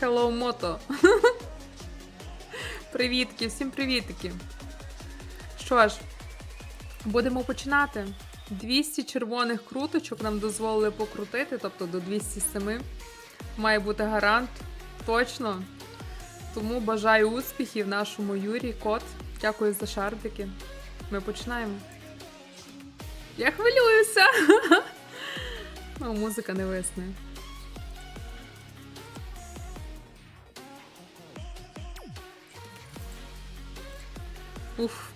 Hello, Moto. Привітки, всім привітки. Що ж, будемо починати. 200 червоних круточок нам дозволили покрутити, тобто до 207. Має бути гарант. Точно. Тому бажаю успіхів нашому Юрі Кот. Дякую за шардики. Ми починаємо. Я хвилююся. О, музика не висне. Уф.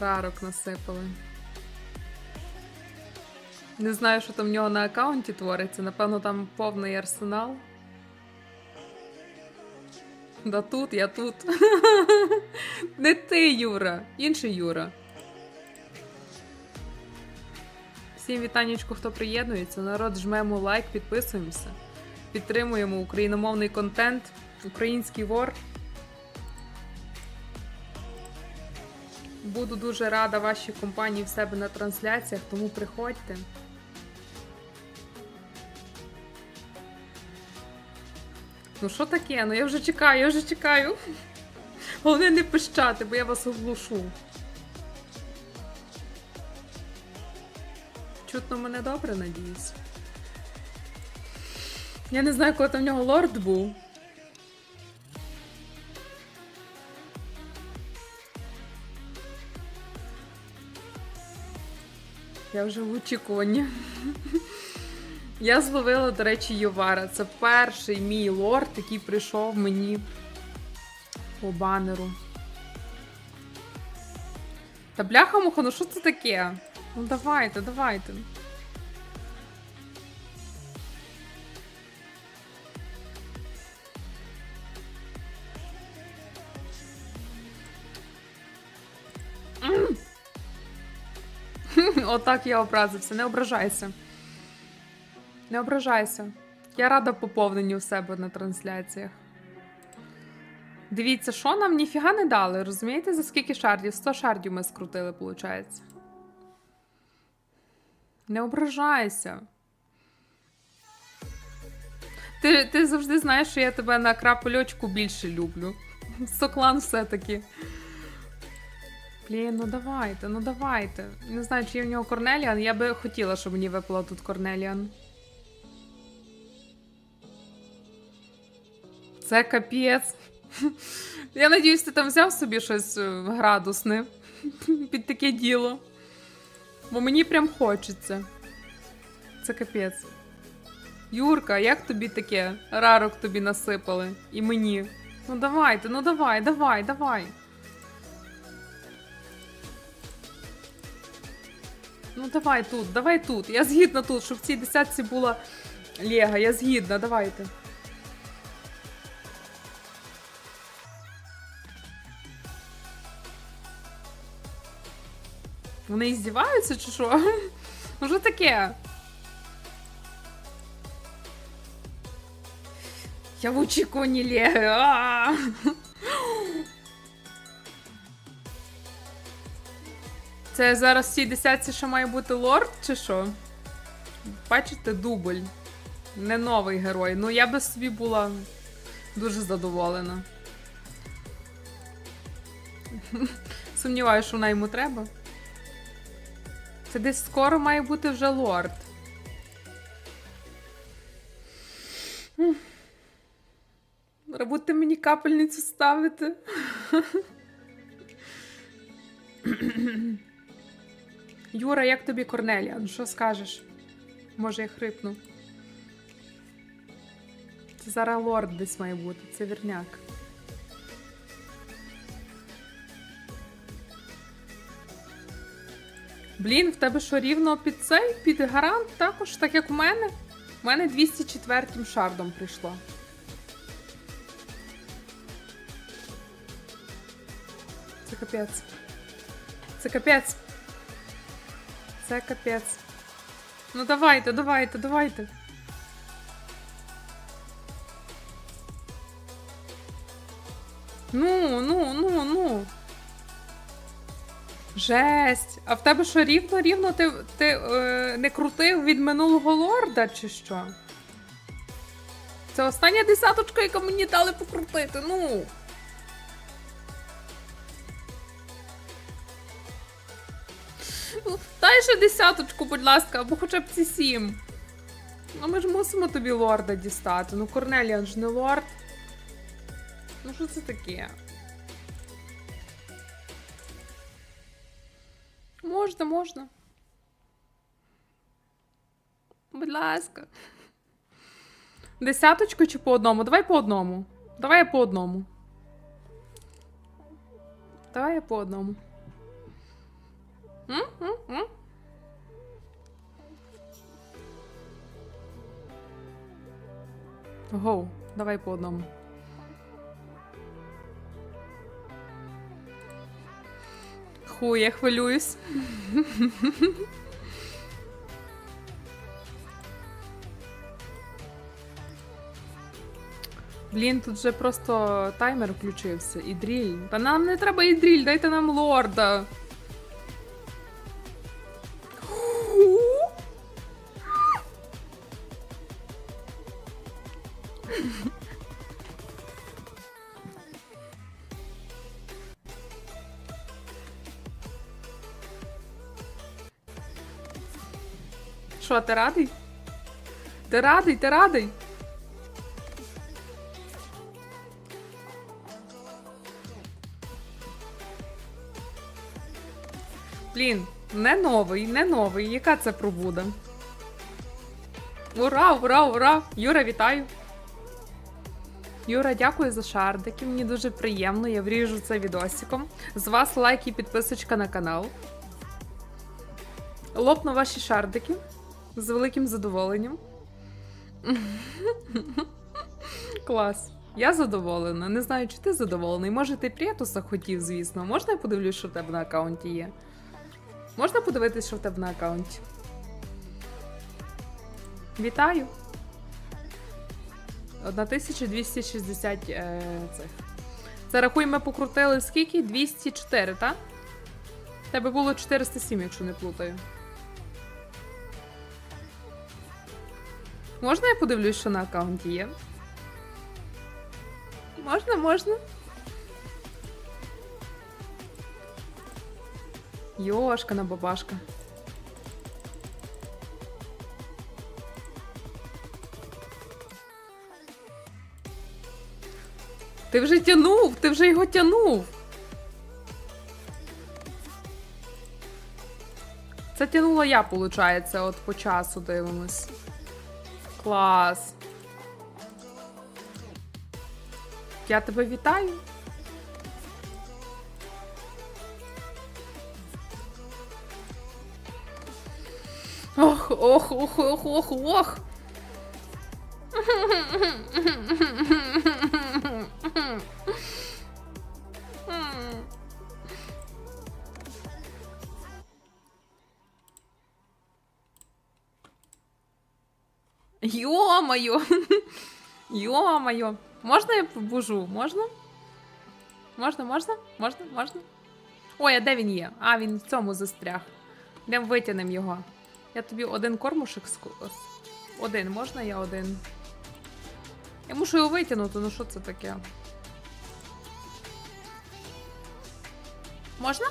Рарок насипали. Не знаю, що там в нього на аккаунті твориться. Напевно, там повний арсенал. Да тут, я тут. Не ти, Юра, інший Юра. Всім вітаннячку, хто приєднується. Народ жмемо лайк, підписуємося. Підтримуємо україномовний контент, український вор. Буду дуже рада вашій компанії в себе на трансляціях, тому приходьте. Ну що таке? Ну я вже чекаю, я вже чекаю. Головне не пищати, бо я вас оглушу. Чутно мене добре, надіюсь. Я не знаю, коли там в нього лорд був. Я вже в очікуванні. Я зловила, до речі, Йовара. Це перший мій лорд, який прийшов мені по банеру. Та бляха-муха, ну що це таке? Ну давайте, давайте. Отак я образився, не ображайся. Не ображайся. Я рада поповненню в себе на трансляціях. Дивіться, що нам ніфіга не дали, розумієте, за скільки шардів? 100 шардів ми скрутили, виходить. Не ображайся. Ти, ти завжди знаєш, що я тебе на крапельочку більше люблю. Соклан все-таки. Блін, ну давайте, ну давайте. Не знаю, чи є в нього Корнеліан. Я би хотіла, щоб мені випало тут Корнеліан. Це капець. Я надіюсь, ти там взяв собі щось е, градусне під таке діло. Бо мені прям хочеться. Це капець. Юрка, як тобі таке? Рарок тобі насипали. І мені. Ну давайте, ну давай, давай, давай. Ну давай тут, давай тут. Я згідна тут, щоб в цій десятці була Лего. Я згідна, давайте. Вони іздіваються чи що? Ну що таке? Я в очікуванні Лего. Це зараз в цій десятці ще має бути лорд, чи що? Бачите, дубль. Не новий герой. Ну я би собі була дуже задоволена. Сумніваюся, що вона йому треба. Це десь скоро має бути вже лорд. М. Мені капельницю ставити. Юра, як тобі Корнелія? Ну що скажеш? Може, я хрипну. Це зараз лорд десь має бути, це вірняк. Блін, в тебе що рівно під цей? Під гарант також, так як у мене? У мене 204 шардом прийшло. Це капець. Це капець. Це капець. Ну давайте, давайте, давайте. Ну, ну, ну, ну. Жесть! А в тебе що рівно рівно ти, ти е, не крутив від минулого лорда, чи що? Це остання десяточка, яка мені дали покрутити. Ну, Дай ще десяточку, будь ласка, або хоча б ці сім. Ну ми ж мусимо тобі лорда дістати. Ну, Корнеліан ж не лорд. Ну, що це таке? Можна, можна. Будь ласка. Десяточку чи по одному? Давай по одному. Давай я по одному. Давай я по одному. Гоу, давай по одному. Ху, я хвилююсь. Блін, тут же просто таймер включився і дріль. Та нам не треба і дріль, дайте нам лорда. Що, ти радий? Ти радий, ти радий? Блін, не новий, не новий. Яка це пробуда? Ура, ура, ура! Юра, вітаю! Юра, дякую за шардики. Мені дуже приємно. Я вріжу це відосиком. З вас лайк і підписочка на канал. Лопну ваші шардики з великим задоволенням. Клас. Я задоволена. Не знаю, чи ти задоволений. Може, ти Пріатуса хотів, звісно. Можна я подивлюсь, що в тебе на аккаунті є? Можна подивитись, що в тебе на аккаунті? Вітаю! 1260 е, цих. Це рахуй, ми покрутили скільки? 204, так? Тебе було 407, якщо не плутаю. Можна я подивлюсь, що на аккаунті є? Можна, можна. Йошкана бабашка. Ти вже тянув, ти вже його тянув. Це тянула я, виходить, от по часу дивимось. Клас. Я тебе вітаю. Ох, ох, ох, ох, ох, ох. Йо-моє! Йо-моє! Можна я побужу? Можна? Можна, можна? Можна, можна? Ой, а де він є? А, він в цьому застряг. Йдемо витягнемо його. Я тобі один кормушек ску... Один, можна я один? Я мушу його витягнути, ну що це таке? Можна?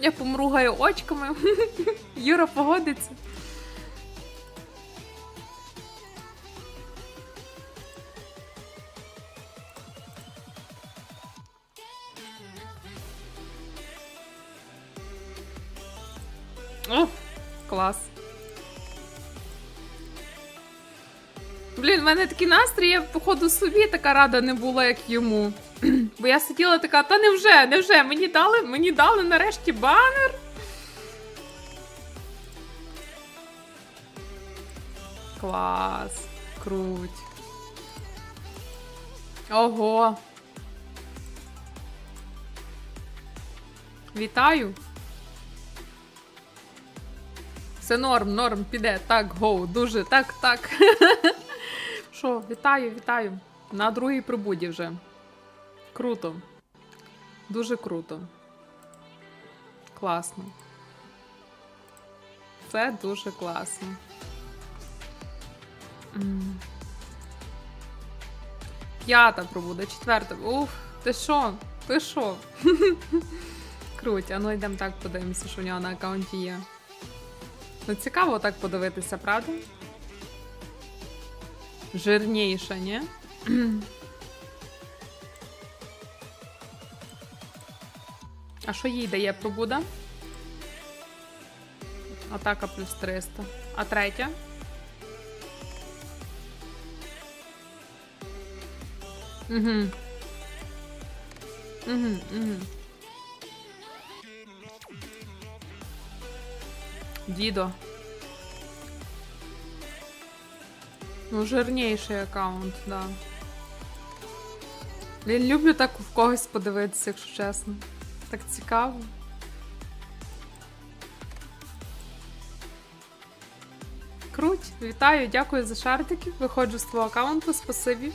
Я помругаю очками. Юра погодиться. О, клас. Блін, в мене такий настрій, я, походу, собі така рада не була, як йому. Бо я сиділа така, та невже, невже, мені дали, мені дали нарешті банер. Клас. Круть. Ого. Вітаю. Все норм, норм, піде. Так, гоу, дуже, так, так. Що, вітаю, вітаю. На другій прибуді вже. Круто. Дуже круто. Класно. Це дуже класно. П'ята пробуда, четверта. Уф, ти що? Ти що? Круть, а ну йдемо так подивимося, що в нього на аккаунті є. Ну, цікаво так подивитися, правда? Жирніша, ні? А що їй дає пробуда? Атака плюс 300. А третя? Угу. Угу, угу. Дідо. Ну, жирніший аккаунт, да. Я люблю так в когось подивитися, якщо чесно. Так цікаво. Круть, вітаю, дякую за шартики. Виходжу з твого аккаунту, спасибі.